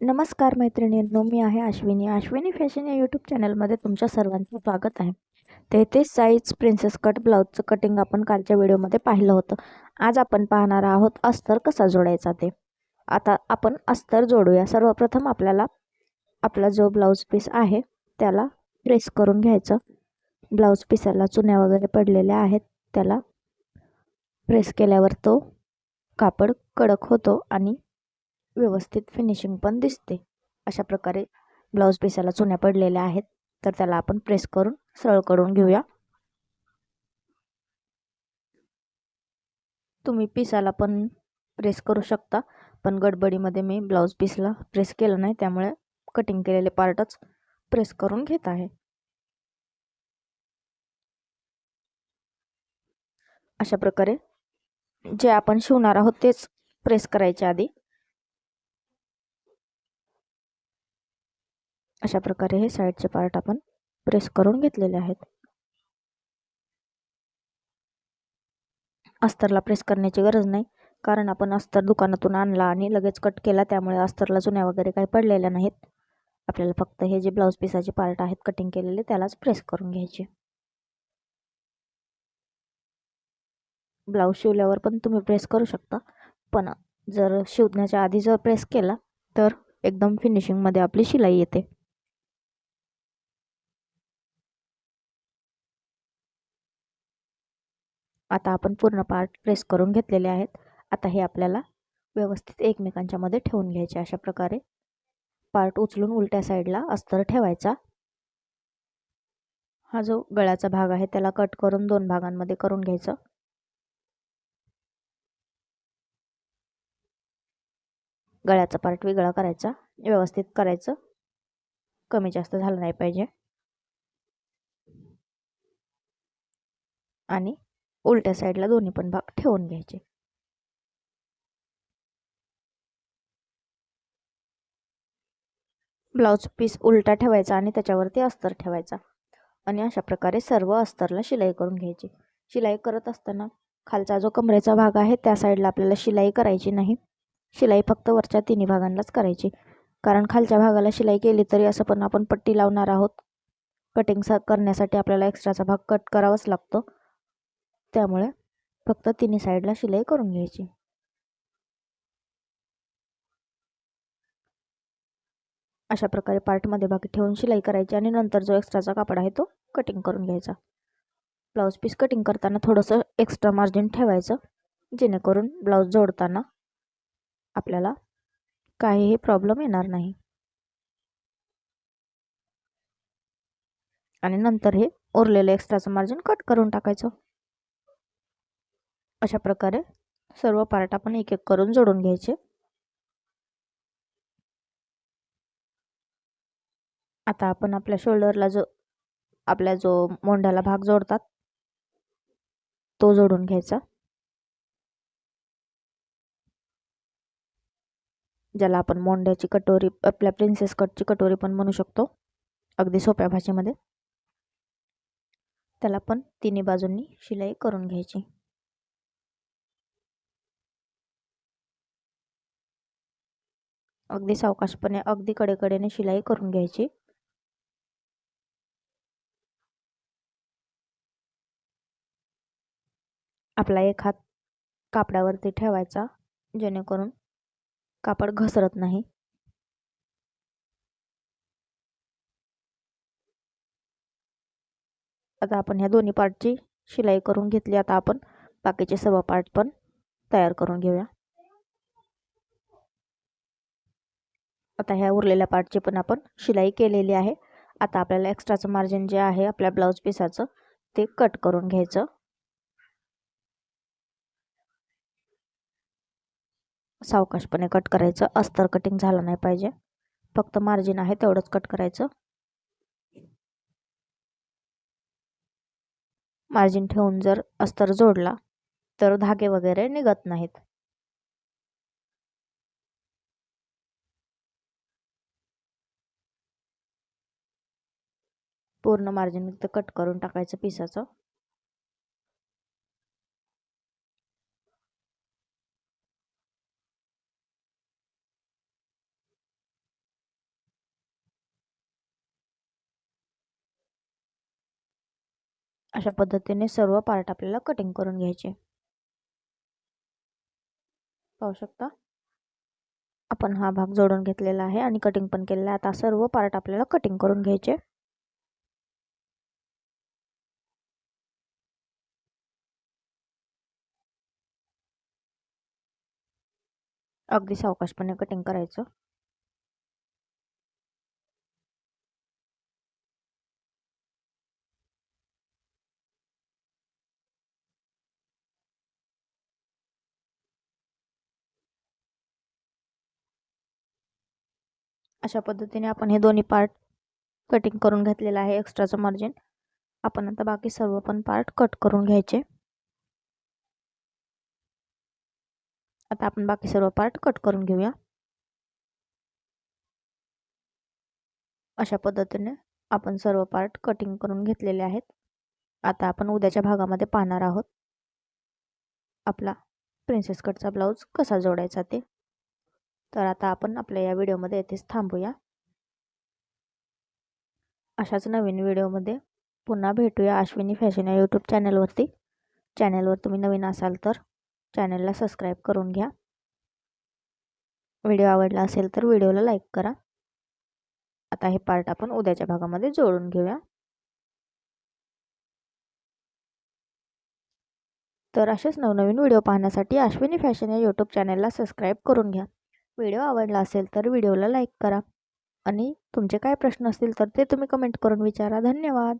नमस्कार मैत्रिणींनो मी आहे अश्विनी. अश्विनी फॅशन या यूट्यूब चॅनलमध्ये तुमच्या सर्वांचं स्वागत आहे. तेहतीस साईज प्रिन्सेस कट ब्लाऊजचं कटिंग आपण कालच्या व्हिडिओमध्ये पाहिलं होतं. आज आपण पाहणार आहोत अस्तर कसा जोडायचा ते. आता आपण अस्तर जोडूया. सर्वप्रथम आपल्याला आपला जो ब्लाऊज पीस आहे त्याला प्रेस करून घ्यायचं. ब्लाऊज पीसाला चुन्या वगैरे पडलेल्या आहेत त्याला प्रेस केल्यावर तो कापड कडक होतो आणि व्यवस्थित फिनिशिंग पण दिसते. अशा प्रकारे ब्लाऊज पिसाला चुन्या पडलेल्या आहेत. तर त्याला आपण प्रेस करून सरळ करून घेऊया. तुम्ही पिसाला पण प्रेस करू शकता. पण गडबडीमध्ये मी ब्लाऊज पीसला प्रेस केलं नाही. त्यामुळे कटिंग केलेले पार्टच प्रेस करून घेत आहे. अशा प्रकारे जे आपण शिवणार आहोत तेच प्रेस करायच्या आधी अशा प्रकारे हे साईडचे पार्ट आपण प्रेस करून घेतलेले आहेत. अस्तरला प्रेस करण्याची गरज नाही कारण आपण अस्तर दुकानातून आणला आणि लगेच कट केला त्यामुळे अस्तरला जुन्या वगैरे काही पडलेल्या नाहीत. आपल्याला फक्त हे जे ब्लाऊज पिसाचे पार्ट आहेत कटिंग केलेले त्यालाच प्रेस करून घ्यायचे. ब्लाऊज शिवल्यावर पण तुम्ही प्रेस करू शकता पण जर शिवण्याच्या आधी जर प्रेस केला तर एकदम फिनिशिंगमध्ये आपली शिलाई येते. आता आपण पूर्ण पार्ट प्रेस करून घेतलेले आहेत. आता हे आपल्याला व्यवस्थित एकमेकांच्या मध्ये ठेवून घ्यायचे अशा प्रकारे. पार्ट उचलून उलट्या साईडला अस्तर ठेवायचा. हा जो गळ्याचा भाग आहे त्याला कट करून दोन भागांमध्ये करून घ्यायचं. गळ्याचा पार्ट वेगळा करायचा व्यवस्थित करायचं. कमी जास्त झालं नाही पाहिजे. आणि उलट्या साईडला दोन्ही पण भाग ठेवून घ्यायचे. ब्लाऊज पीस उलटा ठेवायचा आणि त्याच्यावरती अस्तर ठेवायचा. आणि अशा प्रकारे सर्व अस्तरला शिलाई करून घ्यायची. शिलाई करत असताना खालचा जो कमरेचा भाग आहे त्या साईडला आपल्याला शिलाई करायची नाही. शिलाई फक्त वरच्या तिन्ही भागांनाच करायची. कारण खालच्या भागाला शिलाई केली तरी असं पण आपण पट्टी लावणार आहोत. कटिंग करण्यासाठी आपल्याला एक्स्ट्राचा भाग कट करावाच लागतो. त्यामुळे फक्त तिन्ही साईडला शिलाई करून घ्यायची. अशा प्रकारे पार्टमध्ये बाकी ठेवून शिलाई करायची आणि नंतर जो एक्स्ट्राचा कापड आहे तो कटिंग करून घ्यायचा. ब्लाऊज पीस कटिंग करताना थोडंसं एक्स्ट्रा मार्जिन ठेवायचं जेणेकरून ब्लाऊज जोडताना आपल्याला काहीही प्रॉब्लेम येणार नाही. आणि नंतर हे उरलेलं एक्स्ट्राचं मार्जिन कट करून टाकायचं. अशा प्रकारे सर्व पार्ट आपण एक एक करून जोडून घ्यायचे. आता आपण आपल्या शोल्डरला जो आपल्या जो मोंढ्याला भाग जोडतात तो जोडून घ्यायचा. ज्याला आपण मोंढ्याची कटोरी आपल्या प्रिन्सेस कटची कटोरी पण म्हणू शकतो अगदी सोप्या भाषेमध्ये. त्याला पण तिन्ही बाजूंनी शिलाई करून घ्यायची. अगदी सावकाशपणे अगदी कडेकडेने शिलाई करून घ्यायची. आपला एक हात कापडावरती ठेवायचा जेणेकरून कापड घसरत नाही. आता आपण ह्या दोन्ही पार्टची शिलाई करून घेतली. आता आपण बाकीचे सर्व पार्ट पण तयार करून घेऊया. आता ह्या उरलेल्या पार्टची पण आपण शिलाई केलेली आहे. आता आपल्याला एक्स्ट्राचं मार्जिन जे आहे आपल्या ब्लाऊज पिसाचं ते कट करून घ्यायचं. सावकाशपणे कट करायचं. अस्तर कटिंग झालं नाही पाहिजे. फक्त मार्जिन आहे तेवढंच कट करायचं. मार्जिन ठेवून जर अस्तर जोडला तर धागे वगैरे निघत नाहीत. पूर्ण मार्जिन कट करून टाकायचं पिसाचं. अशा पद्धतीने सर्व पार्ट आपल्याला कटिंग करून घ्यायचे. पाहू शकता? आपण हा भाग जोडून घेतलेला आहे आणि कटिंग पण केलेला आहे. आता सर्व पार्ट आपल्याला कटिंग करून घ्यायचे. अगदी सावकाशपणे कटिंग करायचं. अशा पद्धतीने आपण हे दोन्ही पार्ट कटिंग करून घेतलेलं आहे एक्स्ट्राचं मार्जिन आपण आता बाकी सर्व पण पार्ट कट करून घ्यायचे. आता आपण बाकी सर्व पार्ट कट करून घेऊया. अशा पद्धतीने आपण सर्व पार्ट कटिंग करून घेतलेले आहेत. आता आपण उद्याच्या भागामध्ये पाहणार आहोत. आपला प्रिन्सेस कटचा ब्लाऊज कसा जोडायचा ते. तर आता आपण आपल्या या व्हिडिओमध्ये येथेच थांबूया. अशाच नवीन व्हिडिओमध्ये पुन्हा भेटूया अश्विनी फॅशन या यूट्यूब चॅनलवरती चॅनलवर तुम्ही नवीन असाल तर. चॅनलला सबस्क्राईब करून घ्या. व्हिडिओ आवडला असेल तर व्हिडिओला लाईक करा. आता हे पार्ट आपण उद्याच्या भागामध्ये जोडून घेऊया. तर असेच नवनवीन व्हिडिओ पाहण्यासाठी अश्विनी फॅशन या यूट्यूब चॅनलला सबस्क्राईब करून घ्या. व्हिडिओ आवडला असेल तर व्हिडिओला लाईक करा. आणि तुमचे काय प्रश्न असतील तर ते तुम्ही कमेंट करून विचारा. धन्यवाद.